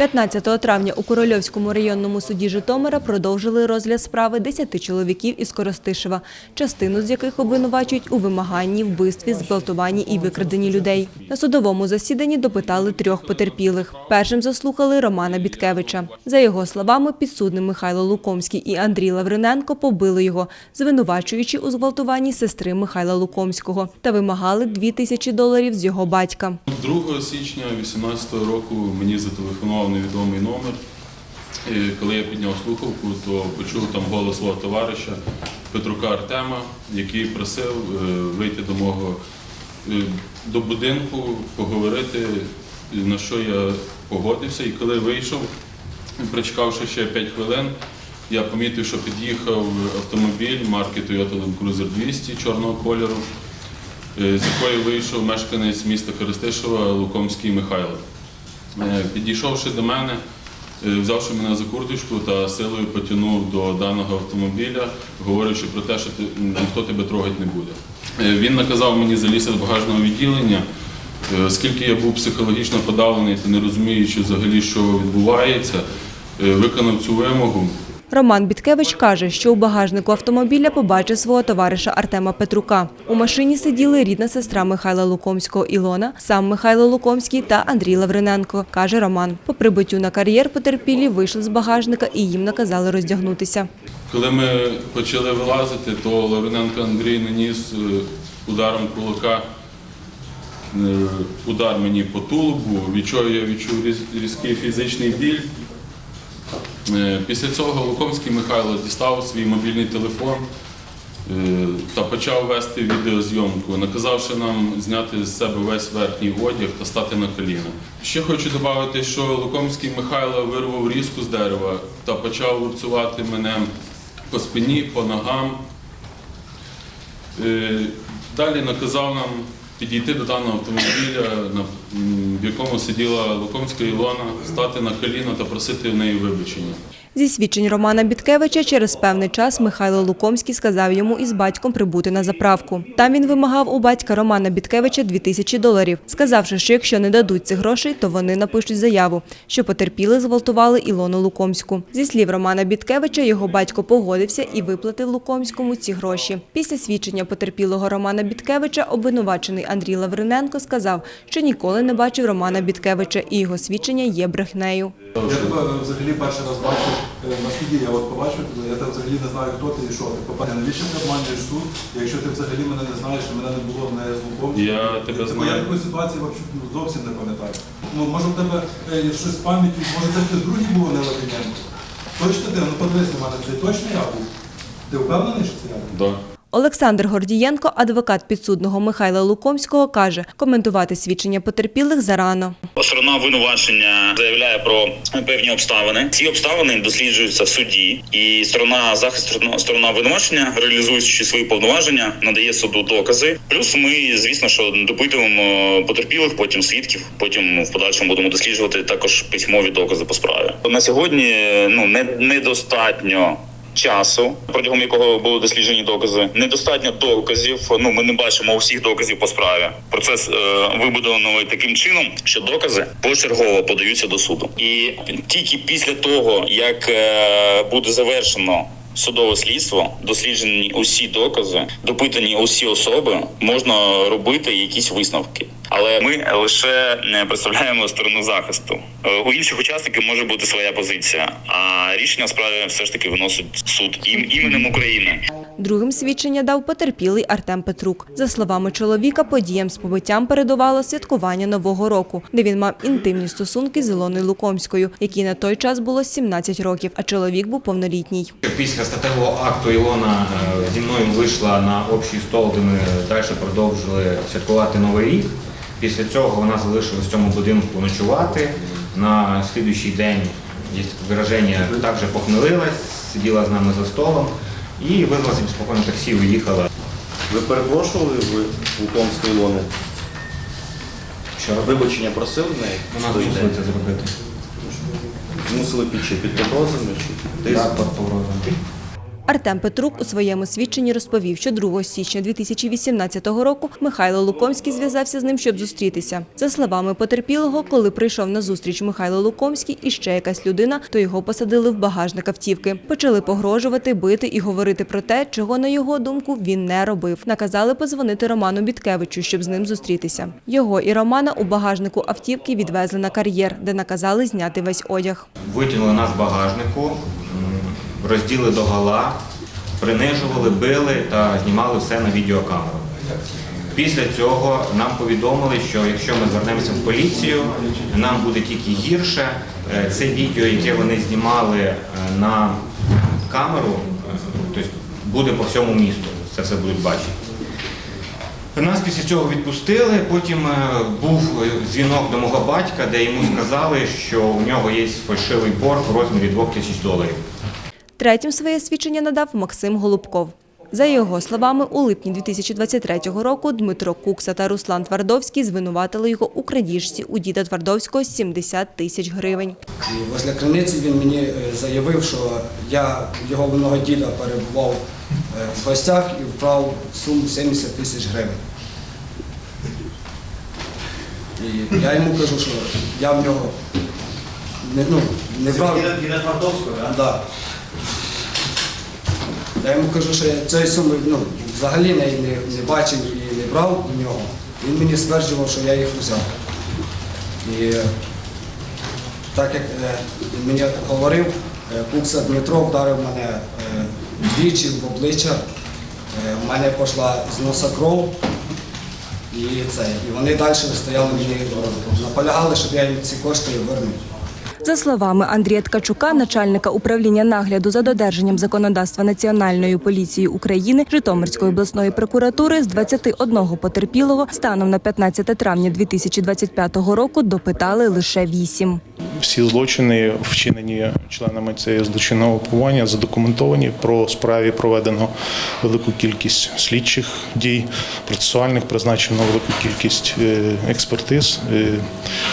15 травня у Корольовському районному суді Житомира продовжили розгляд справи 10 чоловіків із Коростишева, частину з яких обвинувачують у вимаганні, вбивстві, зґвалтуванні і викраденні людей. На судовому засіданні допитали трьох потерпілих. Першим заслухали Романа Біткевича. За його словами, підсудний Михайло Лукомський і Андрій Лавриненко побили його, звинувачуючи у зґвалтуванні сестри Михайла Лукомського та вимагали 2 тисячі доларів з його батька. 2 січня 2018 року мені зателефонував невідомий номер. І коли я підняв слухавку, то почув там голос свого товариша Петрука Артема, який просив е, вийти до мого е, до будинку, поговорити, на що я погодився. І коли вийшов, прочекавши ще 5 хвилин, я помітив, що під'їхав автомобіль марки Toyota Land Cruiser 200 чорного кольору е, з якої вийшов мешканець міста Користишева Лукомський Михайло. Е, Підійшовши до мене, е, взявши мене за курточку та силою потягнув до даного автомобіля, говорячи про те, що ніхто тебе трогати не буде. Е, Він наказав мені залізти з багажного відділення, оскільки я був психологічно подавлений та не розуміючи взагалі, що відбувається, виконав цю вимогу. Роман Біткевич каже, що у багажнику автомобіля побачив свого товариша Артема Петрука. У машині сиділи рідна сестра Михайла Лукомського Ілона, сам Михайло Лукомський та Андрій Лавриненко, каже Роман. По прибуттю на кар'єр потерпілі вийшли з багажника і їм наказали роздягнутися. Коли ми почали вилазити, то Лавриненко Андрій наніс е, ударом кулака е, удар мені по тулубу, від чого я відчув різ- різкий фізичний біль. Е, Після цього Лукомський Михайло дістав свій мобільний телефон е, та почав вести відеозйомку, наказавши нам зняти з себе весь верхній одяг та стати на коліна. Ще хочу додати, що Лукомський Михайло вирвав різку з дерева та почав лупцювати мене по спині, по ногам. Е, Далі наказав нам підійти до даного автомобіля, в якому сиділа Лукомська Ілона, стати на коліна та просити в неї вибачення. Зі свідчень Романа Біткевича через певний час Михайло Лукомський сказав йому із батьком прибути на заправку. Там він вимагав у батька Романа Біткевича 2 тисячі доларів, сказавши, що якщо не дадуть цих грошей, то вони напишуть заяву, що потерпіли зґвалтували Ілону Лукомську. Зі слів Романа Біткевича, його батько погодився і виплатив Лукомському ці гроші. Після свідчення потерпілого Романа Біткевича обвинувачений Андрій Лавриненко сказав, що ніколи не бачив Романа Біткевича і його свідчення є брехнею. Я тебе взагалі перший раз бачив е, на суді, я от побачив тебе, я тебе взагалі не знаю, хто ти і що ти. По-перше, навіщо ти обманюєш суд, якщо ти взагалі мене не знаєш, і мене не було не звуком. Я тебе Тобто знаю. Я такої ситуації вообще, ну, зовсім не пам'ятаю. Ну, може в тебе е, щось з пам'яттю, може це хтось другий був, не Лавриненко? Точно ти? Ну подивись на мене, це точно я був? Ти впевнений, що це я був? Да. Олександр Гордієнко, адвокат підсудного Михайла Лукомського, каже, коментувати свідчення потерпілих зарано. Сторона обвинувачення заявляє про певні обставини. Ці обставини досліджуються в суді, і сторона захисту сторона обвинувачення, реалізуючи свої повноваження, надає суду докази. Плюс ми, звісно, що допитуємо потерпілих, потім свідків. Потім в подальшому будемо досліджувати також письмові докази по справі. На сьогодні ну не недостатньо. Часу, протягом якого були досліджені докази, недостатньо доказів. Ну ми не бачимо усіх доказів по справі. Процес е, вибудований таким чином, що докази почергово подаються до суду, і тільки після того, як е, буде завершено судове слідство, досліджені усі докази, допитані усі особи, можна робити якісь висновки. Але ми лише не представляємо сторону захисту. Е, У інших учасників може бути своя позиція, а рішення справи все ж таки виносить суд ім іменем України. Другим свідчення дав потерпілий Артем Петрук. За словами чоловіка, подіям з побиттям передувало святкування Нового року, де він мав інтимні стосунки з Ілоною Лукомською, якій на той час було 17 років, а чоловік був повнолітній. Після статевого акту Ілона е, зі мною вийшла на общий стол, де ми далі продовжили святкувати Новий рік. Після цього вона залишилась в цьому будинку ночувати. На слідуючий день, є вираження, також похмелилась, сиділа з нами за столом і вивозимо спокійно таксі, виїхала. Ви перепрошували в Лукомську Ілони? Що? Вибачення просили в неї? Вона Той змусила день? це зробити. Змусили під чи? Під погрозами чи Так, під погрозами. Артем Петрук у своєму свідченні розповів, що 2 січня 2018 року Михайло Лукомський зв'язався з ним, щоб зустрітися. За словами потерпілого, коли прийшов на зустріч Михайло Лукомський і ще якась людина, то його посадили в багажник автівки. Почали погрожувати, бити і говорити про те, чого на його думку він не робив. Наказали подзвонити Роману Біткевичу, щоб з ним зустрітися. Його і Романа у багажнику автівки відвезли на кар'єр, де наказали зняти весь одяг. Витягнули нас з багажнику, розділи до гола, принижували, били та знімали все на відеокамеру. Після цього нам повідомили, що якщо ми звернемося в поліцію, нам буде тільки гірше. Е, Це відео, яке вони знімали е, на камеру, е, тобто буде по всьому місту. Це все будуть бачити. Нас після цього відпустили. Потім був дзвінок до мого батька, де йому сказали, що у нього є фальшивий борг у розмірі 2 тисяч доларів. Третім своє свідчення надав Максим Голубков. За його словами, у липні 2023 року Дмитро Кукса та Руслан Твардовський звинуватили його у крадіжці у діда Твардовського 70 тисяч гривень. І возле криниці він мені е, заявив, що я його винного діда перебував е, в гостях і вкрав суму 70 тисяч гривень. І я йому кажу, що я в нього не, ну, не брав. Діда Твардовського, так? Да. Я йому кажу, що я цієї суми ну, взагалі не, не, не бачив і не брав у нього. Він мені стверджував, що я їх взяв. І так як е, він мені говорив, е, Кукса Дмитро вдарив мене е, двічі в обличчя, Е, в мене пішла з носа кров. І, це, і вони далі стояли мені, е, наполягали, щоб я їм ці кошти вернув. За словами Андрія Ткачука, начальника управління нагляду за додержанням законодавства Національної поліції України Житомирської обласної прокуратури з 21 потерпілого станом на 15 травня 2025 року допитали лише 8. Всі злочини, вчинені членами цієї злочинного угрупування, задокументовані. Про справі проведено велику кількість слідчих дій, процесуальних призначено велику кількість е, експертиз. Е,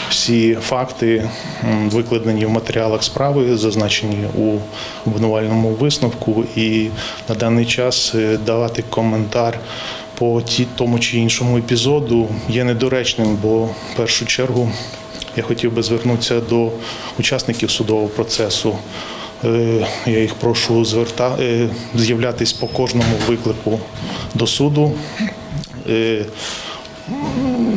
Всі факти м, викладені в матеріалах справи, зазначені у обвинувальному висновку. І на даний час е, давати коментар по ті- тому чи іншому епізоду є недоречним, бо в першу чергу. Я хотів би звернутися до учасників судового процесу. Е, Я їх прошу зверта... е, з'являтись по кожному виклику до суду,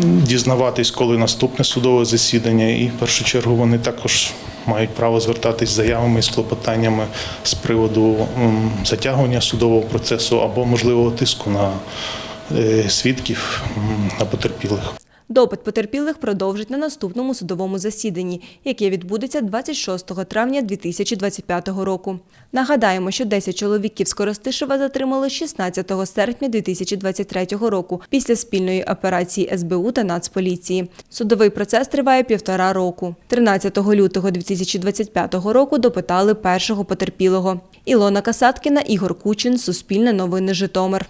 дізнаватись, коли наступне судове засідання, і в першу чергу вони також мають право звертатись з заявами і з клопотаннями з приводу затягування судового процесу або можливого тиску на е, свідків, на потерпілих. Допит потерпілих продовжить на наступному судовому засіданні, яке відбудеться 26 травня 2025 року. Нагадаємо, що 10 чоловіків з Коростишева затримали 16 серпня 2023 року після спільної операції СБУ та Нацполіції. Судовий процес триває півтора року. 13 лютого 2025 року допитали першого потерпілого. Ілона Касаткіна, Ігор Кучин, Суспільне новини Житомир.